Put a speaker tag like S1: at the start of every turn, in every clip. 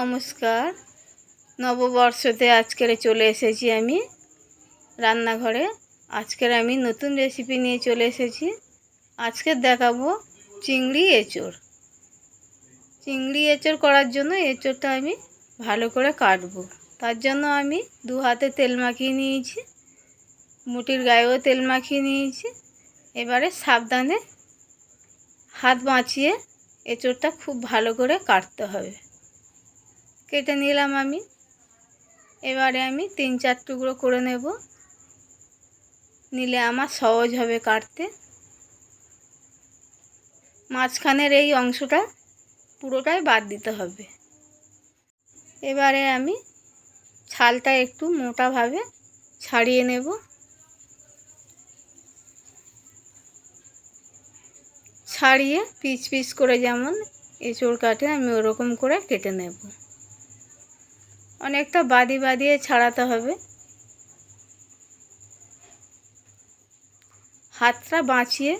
S1: নমস্কার। নববর্ষতে আজকের চলে এসেছি আমি রান্নাঘরে। আজকের আমি নতুন রেসিপি নিয়ে চলে এসেছি। আজকে দেখাবো চিংড়ি এঁচড়। চিংড়ি এঁচড় করার জন্য এঁচড়টা আমি ভালো করে কাটবো। তার জন্য আমি দু হাতে তেল মাখিয়ে নিয়েছি, মুটির গায়েও তেল মাখিয়ে নিয়েছি। এবারে সাবধানে হাত বাঁচিয়ে এঁচড়টা খুব ভালো করে কাটতে হবে। কেটে নিলাম আমি। এবারে আমি তিন চার টুকরো করে নেব। নিলে আমার সহজ হবে কাটতে। মাঝখানের এই অংশটা পুরোটাই বাদ দিতে হবে। এবারে আমি ছালটা একটু মোটাভাবে ছাড়িয়ে নেব। ছাড়িয়ে পিচ পিচ করে যেমন এঁচড় কাটে, আমি ওরকম করে কেটে নেব। অনেকটা বাদি বাদিয়ে ছাড়াতে হবে। হাতটা বাঁচিয়ে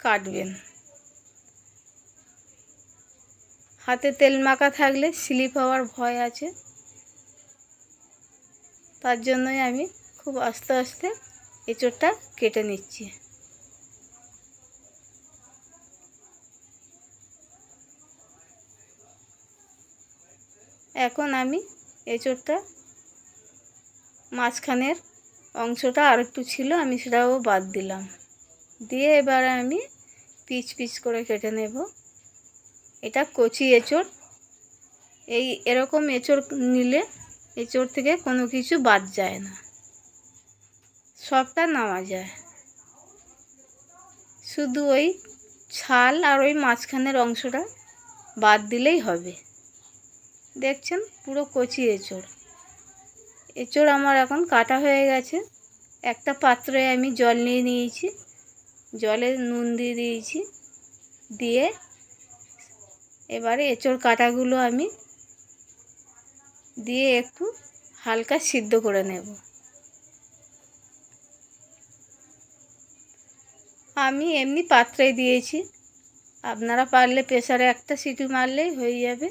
S1: কাটবেন। হাতে তেল মাখা থাকলে স্লিপ হওয়ার ভয় আছে। তার জন্যই আমি খুব আস্তে আস্তে এঁচড়টা কেটে নিচ্ছি। এখন আমি এঁচড়টা মাঝখানের অংশটা আর একটু ছিল, আমি সেটাও বাদ দিলাম। দিয়ে এবারে আমি পিচ পিচ করে কেটে নেব। এটা কচি এঁচড়। এই এরকম এঁচড় নিলে এঁচড় থেকে কোনো কিছু বাদ যায় না। সবটা নামা যায়। শুধু ওই ছাল আর ওই মাঝখানের অংশটা বাদ দিলেই হবে। দেখছেন পুরো কচি এঁচড়। এঁচড় আমার এখন কাটা হয়ে গেছে। একটা পাত্রে আমি জল নিয়ে নিয়েছি। জলে নুন দিয়ে দিয়েছি। দিয়ে এবারে এঁচড় কাটাগুলো আমি দিয়ে একটু হালকা সিদ্ধ করে নেব। আমি এমনি পাত্রে দিয়েছি। আপনারা পারলে প্রেসারে একটা সিটি মারলেই হয়ে যাবে।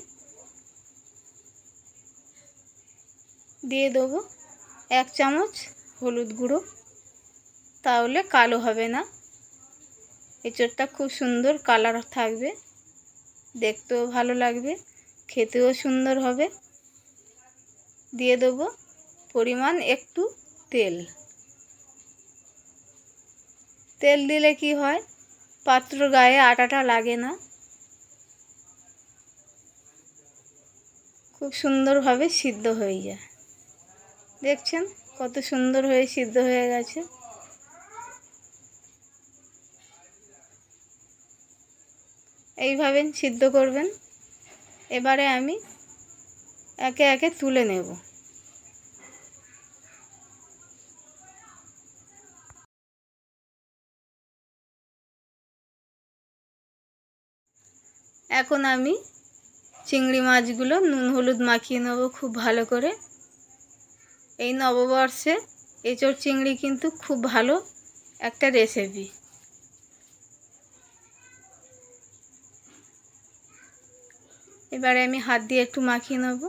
S1: দিয়ে দেবো এক চামচ হলুদ গুঁড়ো। তাহলে কালো হবে না। এঁচড়টা খুব সুন্দর কালার থাকবে। দেখতেও ভালো লাগবে, খেতেও সুন্দর হবে। দিয়ে দেবো পরিমাণ একটু তেল। তেল দিলে কি হয়, পাত্র গায়ে আটাটা লাগে না। খুব সুন্দরভাবে সিদ্ধ হয়ে যায়। দেখছেন? কত সুন্দর হয়ে সিদ্ধ হয়ে গেছে। এইভাবে সিদ্ধ করবেন। এবারে আমি একে একে তুলে নেব। এখন আমি চিংড়ি মাছগুলো নুন হলুদ মাখিয়ে নেব খুব ভালো করে। এই নববর্ষে এঁচড় চিংড়ি কিন্তু খুব ভালো একটা রেসিপি এবারে আমি হাত দিয়ে একটু মাখিয়ে নেব।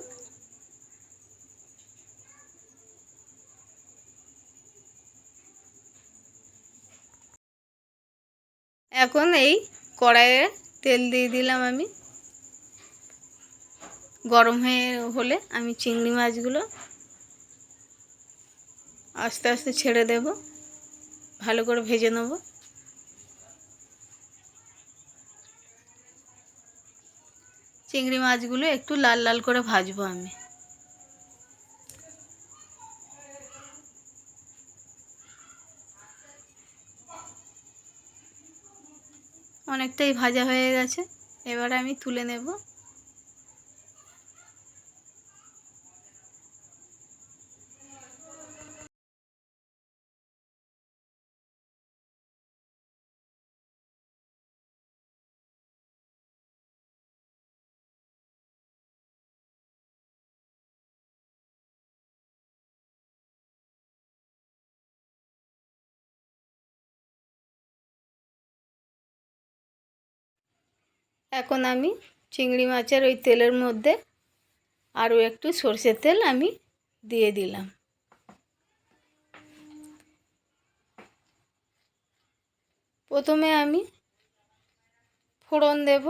S1: এখন এই কড়াইয়ে তেল দিয়ে দিলাম আমি। গরম হয়ে হলে আমি চিংড়ি মাছগুলো আস্তে আস্তে ছেড়ে দেব। ভালো করে ভেজে নেব। চিংড়ি মাছগুলো একটু লাল লাল করে ভাজবো আমি। অনেকটাই ভাজা হয়ে গেছে। এবার আমি তুলে নেব। এখন আমি চিংড়ি মাছের ওই তেলের মধ্যে আরও একটু সর্ষের তেল আমি দিয়ে দিলাম। প্রথমে আমি ফোড়ন দেব।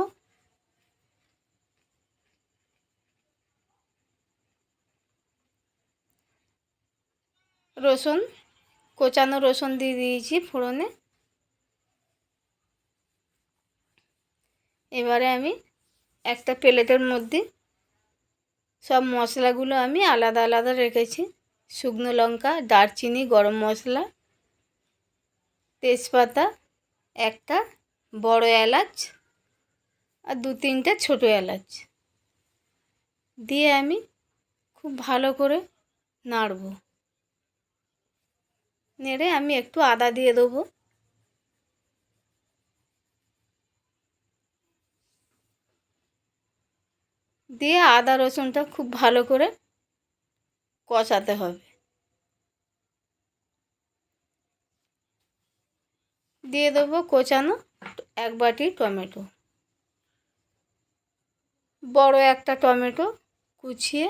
S1: রসুন, কোচানো রসুন দিয়ে দিয়েছি ফোড়নে। এবারে আমি একটা প্লেটের মধ্যে সব মশলাগুলো আমি আলাদা আলাদা রেখেছি। শুকনো লঙ্কা, দারচিনি, গরম মশলা, তেজপাতা, একটা বড় এলাচ আর দু তিনটে ছোটো এলাচ দিয়ে আমি খুব ভালো করে নাড়ব। নেড়ে আমি একটু আদা দিয়ে দেবো। দিয়ে আদা রসুনটা খুব ভালো করে কষাতে হবে। দিয়ে দেবো কোচানো এক বাটি টমেটো। বড় একটা টমেটো কুচিয়ে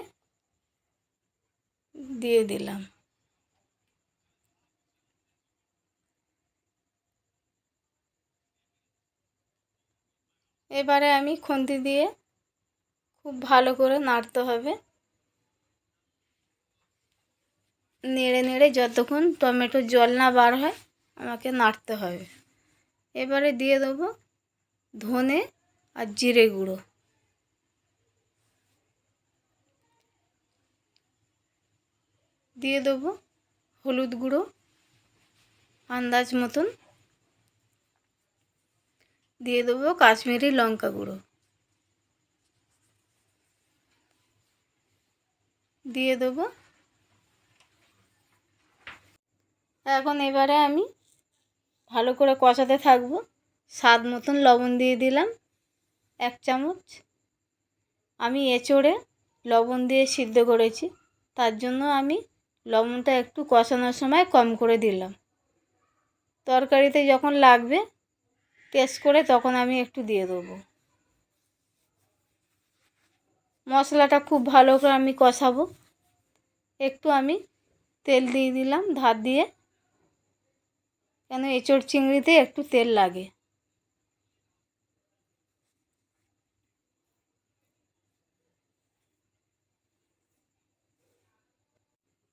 S1: দিয়ে দিলাম। এবারে আমি খুন্তি দিয়ে খুব ভালো করে নাড়তে হবে। নেড়ে নেড়ে যতক্ষণ টমেটোর জল না বার হয়, আমাকে নাড়তে হবে। এবারে দিয়ে দেবো ধনে আর জিরে গুঁড়ো। দিয়ে দেবো হলুদ গুঁড়ো আন্দাজ মতন। দিয়ে দেবো কাশ্মীরি লঙ্কা গুঁড়ো। দিয়ে দেবো। এখন এবারে আমি ভালো করে কষাতে থাকব। স্বাদ মতন লবণ দিয়ে দিলাম, এক চামচ। আমি এঁচড়ে লবণ দিয়ে সিদ্ধ করেছি, তার জন্য আমি লবণটা একটু কষানোর সময় কম করে দিলাম। তরকারিতে যখন লাগবে, টেস্ট করে তখন আমি একটু দিয়ে দেবো। মশলাটা খুব ভালো করে আমি কষাবো। একটু আমি তেল দিয়ে দিলাম, ধার দিয়ে। কেন এঁচড় চিংড়িতে একটু তেল লাগে।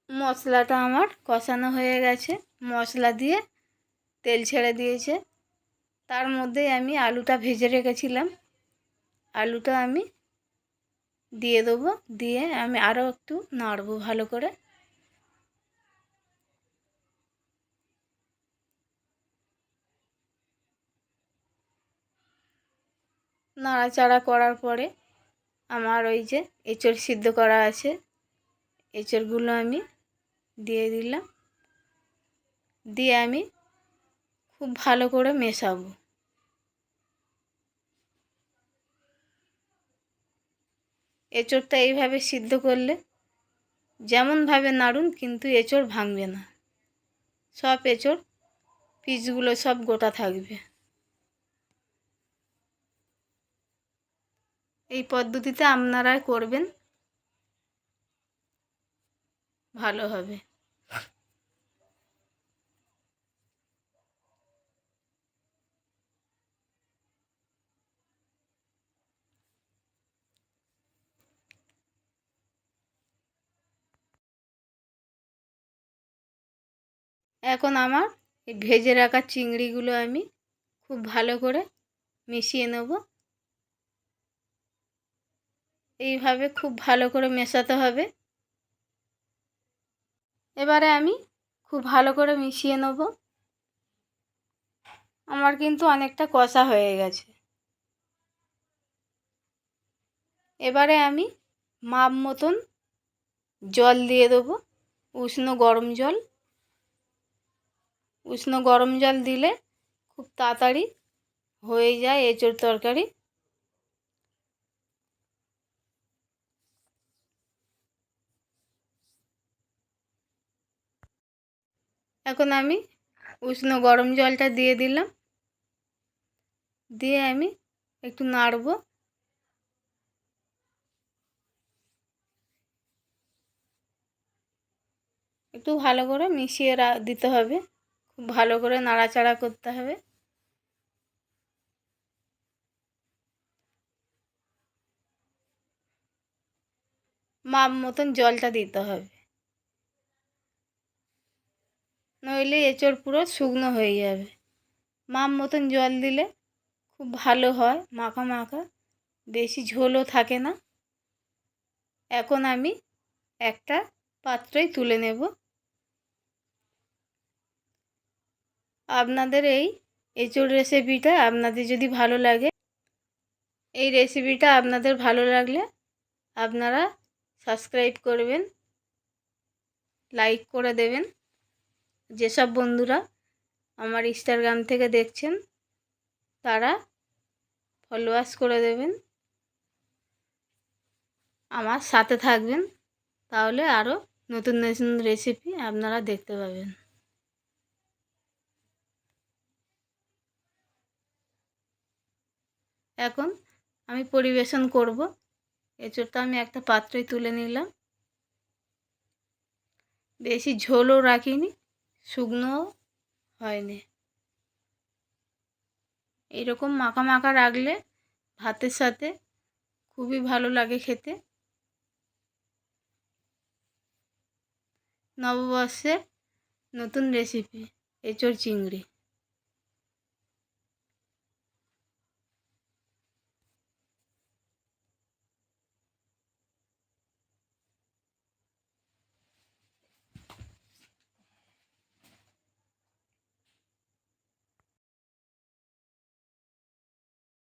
S1: মশলাটা আমার কষানো হয়ে গেছে। মশলা দিয়ে তেল ছেড়ে দিয়েছে। তার মধ্যে আমি আলুটা ভেজে রেখেছিলাম। আলুটা আমি দিয়ে দেবো, দিয়ে আমি আরও একটু নাড়বো ভালো করে। নাড়াচাড়া করার পরে আমার ওই যে এঁচড় সিদ্ধ করা আছে, এঁচড়গুলো আমি দিয়ে দিলাম। দিয়ে আমি খুব ভালো করে মেশাবো। এঁচড়টা এইভাবে সিদ্ধ করলে যেমনভাবে নাড়ুন কিন্তু এঁচড় ভাঙবে না। সব এঁচড় পিসগুলো সব গোটা থাকবে। এই পদ্ধতিতে আপনারা করবেন, ভালো হবে। এখন আমার এই ভেজে রাখা চিংড়িগুলো আমি খুব ভালো করে মিশিয়ে নেব। এইভাবে খুব ভালো করে মেশাতে হবে। এবারে আমি খুব ভালো করে মিশিয়ে নেব। আমার কিন্তু অনেকটা কষা হয়ে গেছে। এবারে আমি মাপ মতন জল দিয়ে দেবো, উষ্ণ গরম জল। উষ্ণ গরম জল দিলে খুব তাড়াতাড়ি হয়ে যায় এঁচোড় তরকারি। এখন আমি উষ্ণ গরম জলটা দিয়ে দিলাম। দিয়ে আমি একটু নাড়ব। একটু ভালো করে মিশিয়ে দিতে হবে। খুব ভালো করে নাড়াচাড়া করতে হবে। মাপ মতন জলটা দিতে হবে। নইলে এঁচড় পুরো শুকনো হয়ে যাবে। মাপ মতন জল দিলে খুব ভালো হয়, মাখা মাখা। বেশি ঝোলও থাকে না। এখন আমি একটা পাত্রই তুলে নেব। আপনাদের এই এঁচড় রেসিপিটা আপনাদের যদি ভালো লাগে, এই রেসিপিটা আপনাদের ভালো লাগলে আপনারা সাবস্ক্রাইব করবেন লাইক করে দেবেন। যেসব বন্ধুরা আমার ইনস্টাগ্রাম থেকে দেখছেন, তারা ফলোয়ার্স করে দেবেন। আমার সাথে থাকবেন, তাহলে আরও নতুন নতুন রেসিপি আপনারা দেখতে পাবেন। এখন আমি পরিবেশন করব। এঁচোড়টা আমি একটা পাত্রই তুলে নিলাম। বেশি ঝোলও রাখিনি, শুকনোও হয়নি। এরকম মাখা মাখা রাখলে ভাতের সাথে খুবই ভালো লাগে খেতে। নববর্ষের নতুন রেসিপি এঁচোড় চিংড়ি।